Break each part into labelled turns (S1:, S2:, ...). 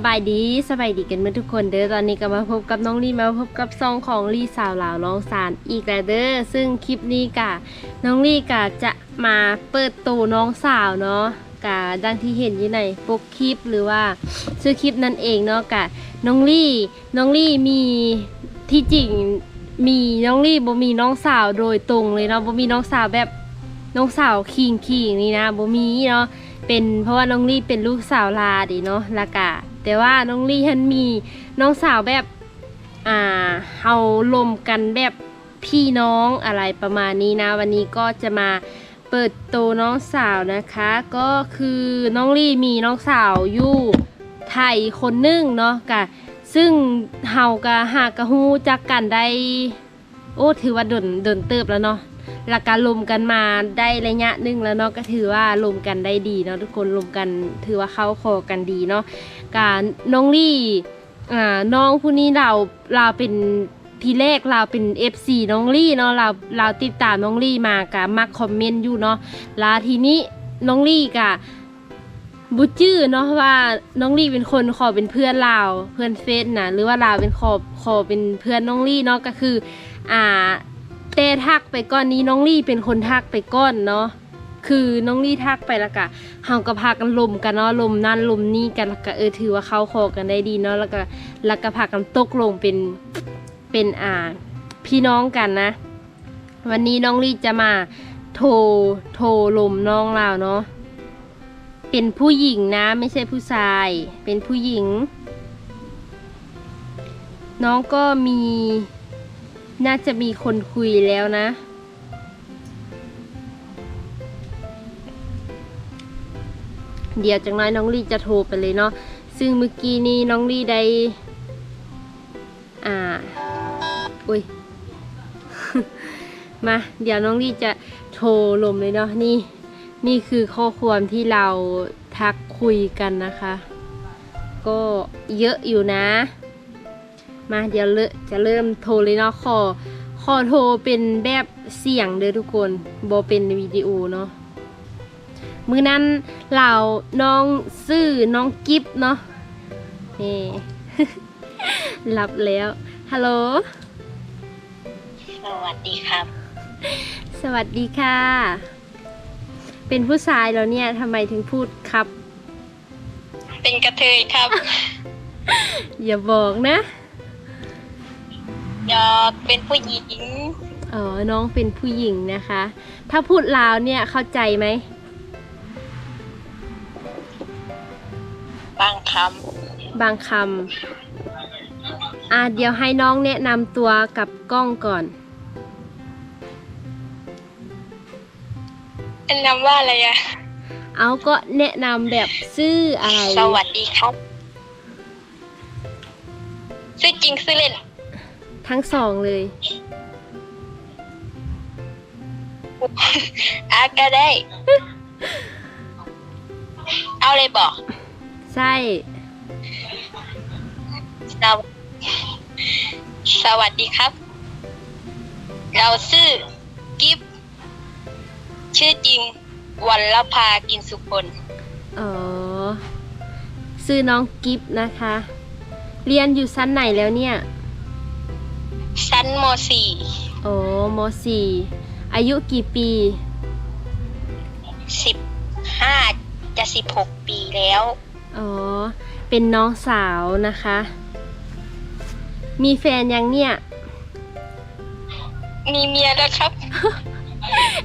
S1: สบายดีสบายดีกันเมื่อทุกคนเด้อตอนนี้ก็มาพบกับน้องลี่มาพบกับซองของลี่สาวลาวน้องสารอีกแล้วเด้อซึ่งคลิปนี้กะน้องลี่กะจะมาเปิดตัวน้องสาวเนาะกะดังที่เห็นอยู่ในปกคลิปหรือว่าชื่อคลิปนั่นเองเนาะกะน้องลี่น้องลี่มีที่จริงมีน้องลี่บ่มีน้องสาวโดยตรงเลยเนาะบ่มีน้องสาวแบบน้องสาวคิงคิงนี่นะบ่มีเนาะเป็นเพราะว่าน้องลี่เป็นลูกสาวลาดิเนาะละกะ แต่ว่าน้องลี่ท่านมีน้องสาวแบบอ่าเฮาลมกันแบบพี่น้องอะไรประมาณนี้นะ วันนี้ก็จะมาเปิดโตวน้องสาวนะคะ ก็คือน้องลี่มีน้องสาวอยู่ไทยคนหนึงเนาะกะซึ่งเฮากะหากะฮูจักกันได้ โอ้ถือว่าดนดนเติบแล้วเนาะ หลักการลมกันมาได้ระยะหนึ่งแล้วเนาะก็ถือว่าลมกันได้ดีเนาะทุกคนลมกันถือว่าเข้าคอกันดีเนาะการน้องลี่อ่าน้องผู้นี้เราเราเป็นทีแรกเราเป็น FC น้องลี่เนาะเราเราติดตามน้องลี่มากะมักคอมเมนต์อยู่เนาะแลาทีนี้น้องลี่กะบุจื้อเนาะว่าน้องลี่เป็นคนขอเป็นเพื่อนเราเพื่อนเฟซนะหรือว่าเราเป็นขอขอเป็นเพื่อนน้องลี่เนาะก็คืออ่า เต้ทักไปก้อนนี้น้องลี่เป็นคนทักไปก้อนเนาะคือน้องลี่ทักไปแล้วก็เฮาก็พากันลมกันเนาะลมนั่นลมนี่กันแล้วก็เออถือว่าเข้าคอกันได้ดีเนาะแล้วก็แล้วก็พากันตกลงเป็นเป็นอ่าพี่น้องกันนะ วันนี้น้องลี่จะมาโทรโทรลมน้องเราเนาะเป็นผู้หญิงนะ ไม่ใช่ผู้ชาย เป็นผู้หญิง น้องก็มี น่าจะมีคนคุยแล้วนะ เดี๋ยวจากน้อยน้องลี่จะโทรไปเลยเนาะ ซึ่งเมื่อกี้นี้น้องลี่ได้ อ่า อุ้ย มา เดี๋ยวน้องลี่จะโทรลมเลยเนาะ นี่ นี่คือข้อความที่เราทักคุยกันนะคะ ก็เยอะอยู่นะ มาเดี๋ยวเลอะจะเริ่มโทรเลยเนาะขอขอโทรเป็นแบบเสียงเด้อทุกคนบอเป็นวิดีโอเนาะมือนั้นเราน้องซื่อน้องกิฟเนาะนี่รับแล้วฮัลโหล
S2: สวัสดีครับ
S1: สวัสดีค่ะ เป็นผู้ชายแล้วเนี่ยทำไมถึงพูดครับ
S2: เป็นกระเทยครับ
S1: อย่าบอกนะ
S2: ยอกเป็นผู้หญิง
S1: อ๋อ น้องเป็นผู้หญิงนะคะ ถ้าพูดลาวเนี่ยเข้าใจไหม
S2: บางค
S1: บางคำอะเดี๋ยวให้น้องแนะนำตัวกับกล้องก่อนำ
S2: แนะนำว่าอะไรอะ
S1: เอาก็แนะนำแบบชื่ออะไร
S2: สวัสดีครับ ชื่อจริงชื่อเล่น
S1: ทั้งสองเลย
S2: อาก็ได้ เอาเลยบอก
S1: ใช่
S2: สวสวัสดีครับ เราชื่อกิฟชื่อจริงวันละพากินสุคน
S1: อ๋อชื่อน้องกิฟนะคะ เรียนอยู่ชั้นไหนแล้วเนี่ย
S2: ชั้นมสี่
S1: อ๋อมสี่อายุกี่ปี
S2: สิบห้าจะสิบหกปีแล้ว
S1: อ๋อ เป็นน้องสาวนะคะ มีแฟนยังเนี่ย
S2: มีเมียแล้วครับ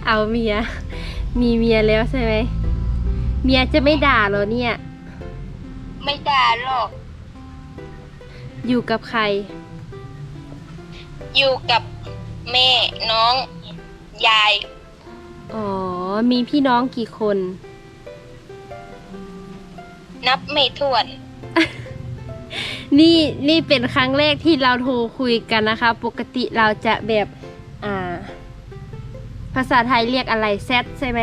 S1: เอาเมีย มีเมียแล้วใช่ไหม เมียจะไม่ด่าเหรอเนี่ย
S2: ไม่ด่าหรอก
S1: อยู่กับใคร
S2: อยู่กับแม่น้องยาย
S1: อ๋อ มีพี่น้องกี่คน
S2: นับไม่ถ้วน
S1: นี่นี่เป็นครั้งแรกที่เราโทรคุยกันนะคะ ปกติเราจะแบบอ่า ภาษาไทยเรียกอะไรแซดใช่ไหม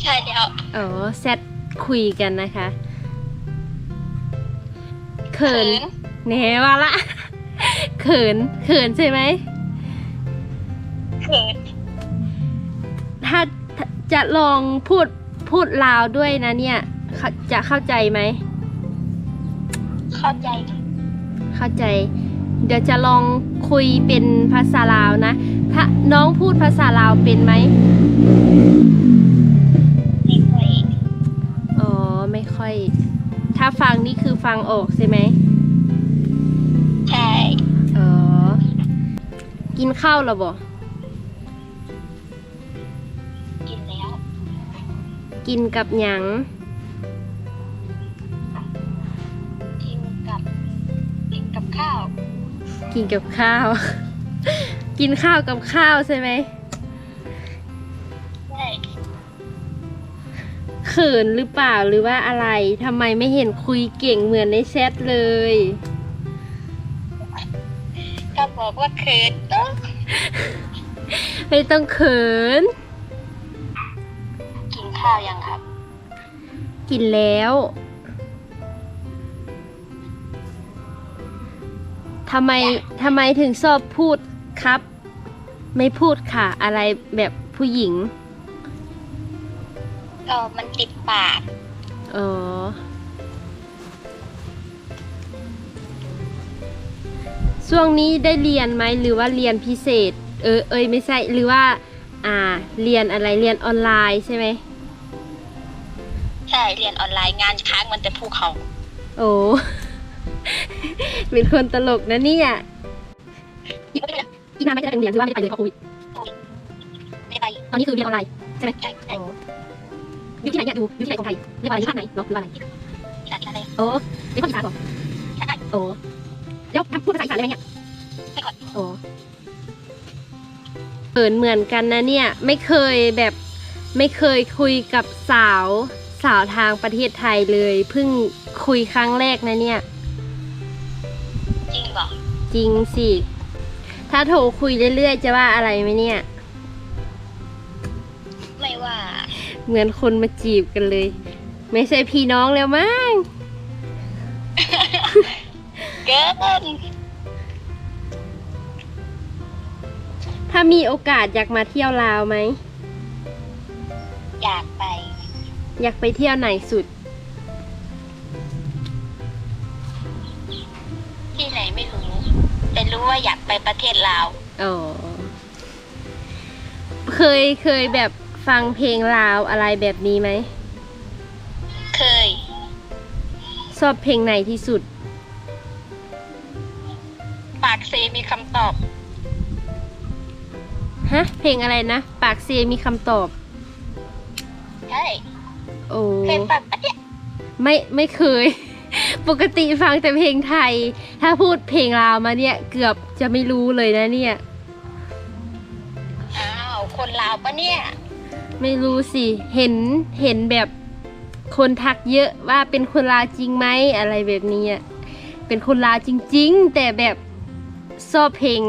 S2: ใช่แล้ว
S1: อ๋อแซดคุยกันนะคะ เขินแหนว่าละ เขิน เขินใช่ไหม
S2: เขิน
S1: ถ้าถ้าจะลองพูดพูดลาวด้วยนะเนี่ยเขาจะเข้าใจไหม
S2: เข้าใจ
S1: เข้าใจ เดี๋ยวจะลองคุยเป็นภาษาลาวนะ ถ้าน้องพูดภาษาลาวเป็นไหม
S2: ไม่ค่อย
S1: อ๋อ ไม่ค่อย ถ้าฟังนี่คือฟังออกใช่ไหม
S2: ใกิ
S1: นข้าวแล้วบ่
S2: กินแล้ว
S1: กินกับหยัง
S2: กินกับกินกับข้าว
S1: กินกับข้าว กินข้าวกับข้าวใช่ไหม
S2: ใช่
S1: เขินหรือเปล่าหรือว่าอะไรทำไมไม่เห็นคุยเก่งเหมือนในแชทเลย
S2: ก็บอกว่าเขินเอ้อ
S1: ไม่ต้องเขิน
S2: กินข้าวยังครับ
S1: กินแล้วทำไมทำไมถึงชอบพูดครับ ไม่พูดค่ะ อะไรแบบผู้หญิง
S2: ก็มันติดปาก
S1: อ๋อ ช่วงนี้ได้เรียนไหมหรือว่าเรียนพิเศษ เออเอ้ยไม่ใช่หรือว่า อ่า เรียนอะไรเรียนออนไลน์ใช่ไหม
S2: ใช่เรียนออนไลน์งานค้างมันแต่ภูเขา
S1: โอ้เป็นคนตลกนะเนี่ยอีกนานไหม่จะไปโรงเรียนหรือว่าไม่ได้ไปเลยเพราะโควิด
S2: ไม่ไป
S1: ตอนนี้คือเรียนออนไลน์ใช่ไหม
S2: ใช่ใช่
S1: อยู่ที่ไหนเนี่ยดูอยู่ที่ไหนของไทยเรียกว่าอะไรที่ภาคไหนเนาะหรือว่าอะไร
S2: จัดอะไร
S1: โอ้เรียกว่าอีสานเหรอ
S2: ใช่
S1: โอ้ แล้วพูดภาษาอีสานได้ไหมเนี่ย
S2: ไม่ก่อน
S1: โอ้เขินเหมือนกันนะเนี่ย ไม่เคยแบบไม่เคยคุยกับสาวสาวทางประเทศไทยเลยเพิ่งคุยครั้งแรกนะเนี่ย
S2: จริงเหรอ
S1: จริงสิ ถ้าโทรคุยเรื่อยๆ จะว่าอะไรไหมเนี่ย
S2: ไม่ว่า
S1: เหมือนคนมาจีบกันเลย ไม่ใช่พี่น้องแล้วมั้ง
S2: เกิน
S1: ถ้ามีโอกาสอยากมาเที่ยวลาวไหม
S2: อยากไป
S1: อยากไปเที่ยวไหนสุด
S2: ที่ไหนไม่รู้ แต่รู้ว่าอยากไปประเทศลาว
S1: อ๋อ เคยเคยแบบฟังเพลงลาวอะไรแบบนี้ไหม
S2: เคย
S1: ชอบเพลงไหนที่สุด
S2: ปากเซมีคำตอบ
S1: ฮะ เพลงอะไรนะ ปากเซียมีคำตอบ
S2: ใช่
S1: โอ้
S2: เคยฟังปะเนี่ย
S1: ไม่ไม่เคย ปกติฟังแต่เพลงไทย ถ้าพูดเพลงลาวมาเนี่ย เกือบจะไม่รู้เลยนะเนี่ย
S2: อ้าวคนลาวปะเนี่ย
S1: ไม่รู้สิ เห็นเห็นแบบคนทักเยอะว่าเป็นคนลาวจริงไหมอะไรแบบนี้อะเป็นคนลาวจริง ๆ แต่แบบ ชอบเพลง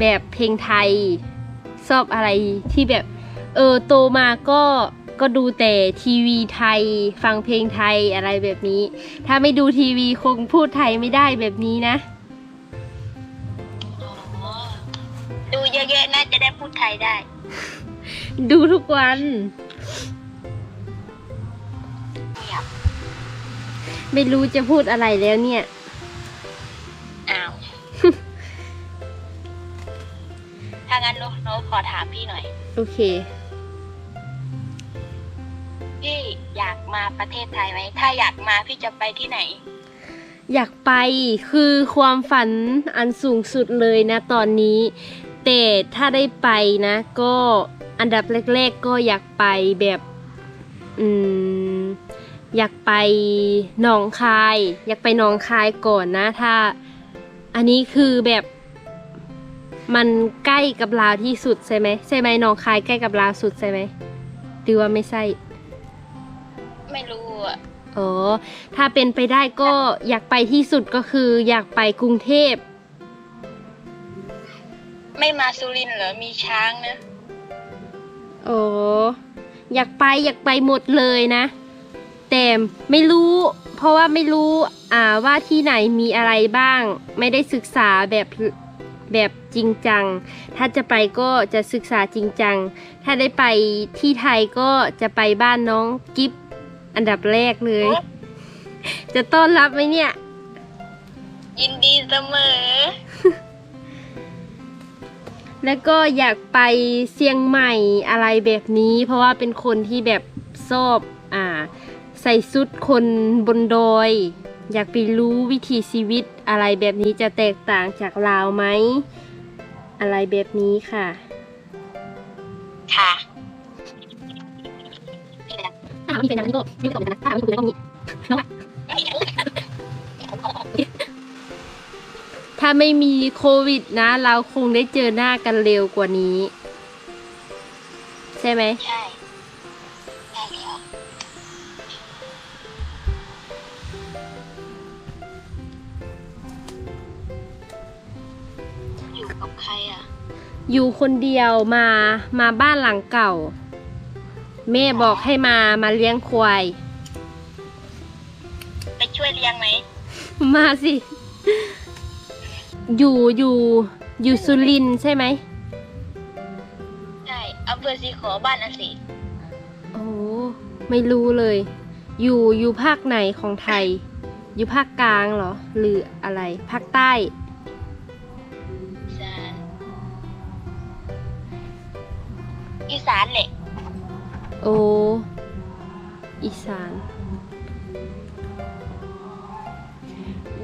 S1: แบบเพลงไทย ชอบอะไรที่แบบ เออโตมาก็ก็ดูแต่ทีวีไทย ฟังเพลงไทยอะไรแบบนี้ ถ้าไม่ดูทีวีคงพูดไทยไม่ได้แบบนี้นะ
S2: อ๋อดูเยอะๆน่าจะได้พูดไทยได้
S1: ดูทุกวัน
S2: เงียบ
S1: ไม่รู้จะพูดอะไรแล้วเนี่ย
S2: ถามพี่หน่อย
S1: โอเค
S2: พี่อยากมาประเทศไทยไหม ถ้าอยากมาพี่จะไปที่ไหน
S1: อยากไปคือความฝันอันสูงสุดเลยนะตอนนี้ แต่ถ้าได้ไปนะ ก็อันดับแรกๆก็อยากไปแบบ อืม อยากไปหนองคาย อยากไปหนองคายก่อนนะ ถ้า อันนี้คือแบบ มันใกล้กับลาวที่สุดใช่ไหมใช่ไหมหนองคายใกล้กับลาวสุดใช่ไหมหรือว่าไม่ใช่
S2: ไม่รู้อะ
S1: อ๋อถ้าเป็นไปได้ก็อยากไปที่สุดก็คือ อยากไปกรุงเทพ
S2: ไม่มาสุรินทร์เหรอมีช้างนะ
S1: โอ้อยากไปอยากไปหมดเลยนะ แต่ไม่รู้ เพราะว่าไม่รู้อ่าว่าที่ไหนมีอะไรบ้าง ไม่ได้ศึกษาแบบ แบบจริงจัง ถ้าจะไปก็จะศึกษาจริงจัง ถ้าได้ไปที่ไทยก็จะไปบ้านน้องกิฟอันดับแรกเลย จะต้อนรับไหมเนี่ย
S2: ยินดีเสมอ
S1: แล้วก็อยากไปเชียงใหม่อะไรแบบนี้ เพราะว่าเป็นคนที่แบบชอบอ่า ใส่ชุดคนบนดอย อยากไปรู้วิถีชีวิตอะไรแบบนี้จะแตกต่างจากลาวไหม อะไรแบบนี้ค่ะ
S2: ค่ะ
S1: ถ้ามีเป็นนั้นก็ไม่ตกนะถ้าไม่ถูกก็มีถ้าไม่มีโควิดนะ เราคงได้เจอหน้ากันเร็วกว่านี้ ใช่ไหม
S2: ใช่ กับใครอะ
S1: อยู่คนเดียวมามาบ้านหลังเก่า แม่บอกให้มามาเลี้ยงควาย
S2: ไปช่วยเลี้ยงไหม
S1: มาสิ อยู่อยู่อยู่สุรินทร์ใช่ไหม
S2: ใช่อำเภอสีขอบ้านอาศิ
S1: โอ้ไม่รู้เลย อยู่อยู่ภาคไหนของไทย อยู่ภาคกลางเหรอ หรืออะไร ภาคใต้
S2: อีสานแหละ
S1: โอ้อีสาน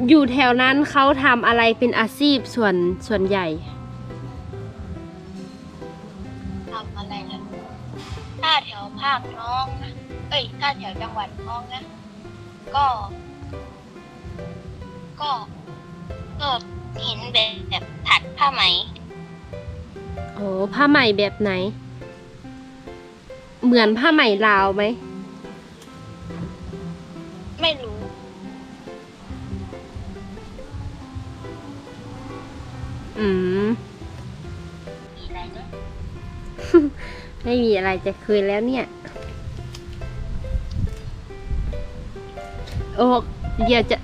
S1: อยู่แถวนั้นเขาทำอะไรเป็นอาชีพส่วนส่วนใหญ่
S2: ทำอะไรล่ะถ้าแถวภาคน้องนะเอ้ยถ้าแถวจังหวัดน้องนะ ก็ ก็ก็เห็นแบบแบบถัดผ้าไหม
S1: โอ้ผ้าไหมแบบไหน เหมือนผ้าไหมลาวไหม
S2: ไม่รู้
S1: อืม
S2: มีอะไรเนอะ
S1: ไม่มีอะไรจะคุยแล้วเนี่ย โอ้เดี๋ยวจะ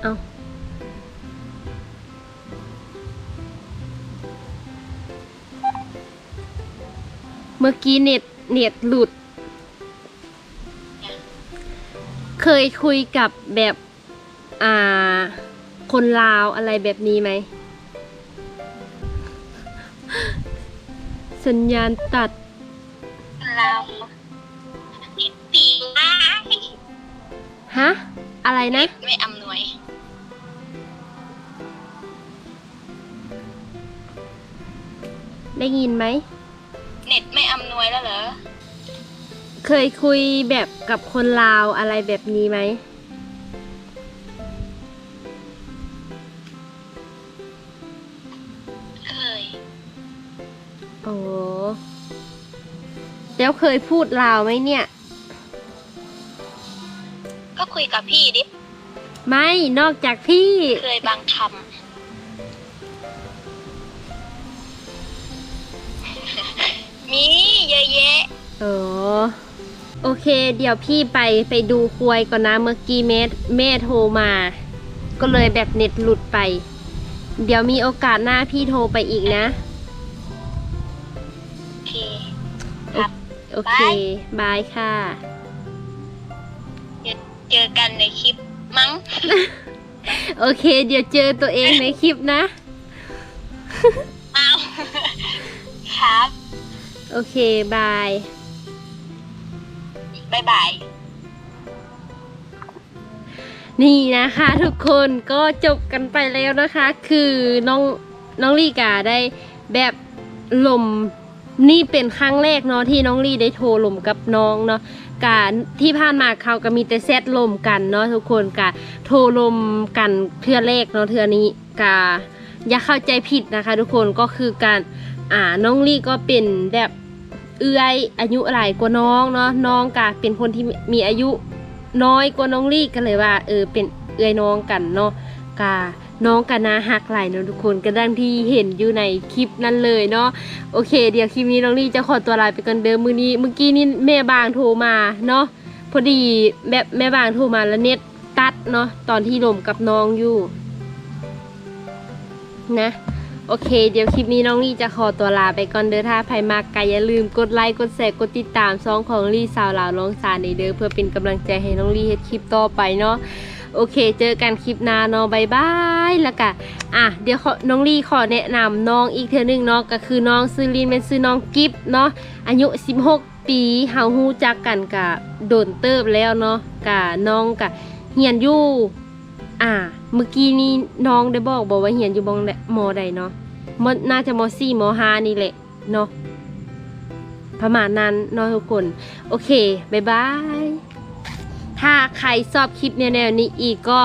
S1: เอา มื่อกี้เน็ตเน็ตหลุด เคยคุยกับแบบอ่า คนลาวอะไรแบบนี้ไหม สัญญาณตัด
S2: เราปีอ้าย
S1: ฮะ อะไรนะ
S2: ไม่อำนวย
S1: ได้ยินไหม
S2: เน็ตไม่อำนวยแล้วเหรอ
S1: เคยคุยแบบกับคนลาวอะไรแบบนี้ไหม
S2: เคย
S1: โอ้แล้วเคยพูดลาวไหมเนี่ย
S2: ก็คุยกับพี่ดิ
S1: ไม่นอกจากพี่
S2: เคยบางคำ มีเยอะแยะ
S1: โอ้โอเค เดี๋ยวพี่ไปไปดูควยก่อนนะเมื่อกี้แม่แม่โทรมา ก็เลยแบบเน็ตหลุดไป เดี๋ยวมีโอกาสหน้าพี่โทรไปอีกนะ
S2: โอเค ครับ
S1: โอเค บายค่ะ
S2: เดี๋ยวเจอกันในคลิปมั้ง
S1: โอเค เดี๋ยวเจอตัวเองในคลิปนะ
S2: อ้าวครับ
S1: โอเค บาย
S2: บ๊ายบาย
S1: นี่นะคะ ทุกคนก็จบกันไปแล้วนะคะ คือน้องน้องลี่กาได้แบบลมนี่เป็นครั้งแรกเนาะที่น้องลี่ได้โทรลมกับน้องเนาะกาที่ผ่านมาเขาก็มีแต่แซดลมกันเนาะทุกคนกาโทรลมกันเทื่อแรกเนาะเทื่อนี้กาอย่าเข้าใจผิดนะคะ ทุกคนก็คือการ อ่าน้องลี่ก็เป็นแบบเอื้อยอายุหลายกว่าน้องเนาะน้องกาเป็นคนที่มีอายุน้อยกว่าน้องลี่ก็เลยว่าเออเป็นเอื้อยน้องกันเนาะกาน้องกันนาหักหลายเนาะทุกคนก็ดังที่เห็นอยู่ในคลิปนั้นเลยเนาะโอเค เดี๋ยวคลิปนี้น้องลี่จะขอตัวลาไปก่อนเดิมมือนี้เมื่อกี้นี่แม่บางโทรมาเนาะพอดีแบบแม่บางโทรมาแล้วเน็ตตัดเนาะตอนที่ลมกับน้องอยู่นะ โอเค เดี๋ยวคลิปนี้น้องลี่จะขอตัวลาไปก่อนเด้อถ้าใครมากก็อย่าลืมกดไลค์กดแชร์กดติดตามซองของลี่สาวลาวลองสารในเด้อเพื่อเป็นกำลังใจให้น้องลี่เฮ็ดคลิปต่อไปเนาะโอเค เจอกันคลิปหน้าเนาะบายบายแล้วก็อะเดี๋ยวน้องลี่ขอแนะนำน้องอีกเทอนึงเนาะก็คือน้องซื้อลินเป็นซื้อน้องกิฟเนาะอายุ 16 ปีเฮาฮู้จักกันกะโดนเติบแล้วเนาะกะน้องกะเฮียนอยู่ อ่า เมื่อกี้นี้น้องได้บอกบอกว่าเฮียนอยู่บองมอใดเนาะมน่าจะมสี่มห้านี่แหละเนาะประมาณนั้นเนาะทุกคน โอเคบายบาย ถ้าใครชอบคลิปแนวนี้อีกก็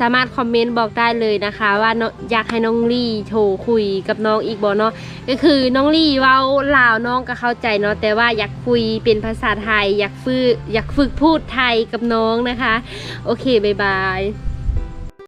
S1: สามารถคอมเมนต์บอกได้เลยนะคะ ว่าองอยากให้น้องลี่โทรคุยกับน้องอีกบอเนาะก็คือน้องลี่เว้าลาวน้องก็เข้าใจเนาะแต่ว่าอยากคุยเป็นภาษาไทย อยากฝึกอยากฝึกพูดไทยกับน้องนะคะ โอเคบายบาย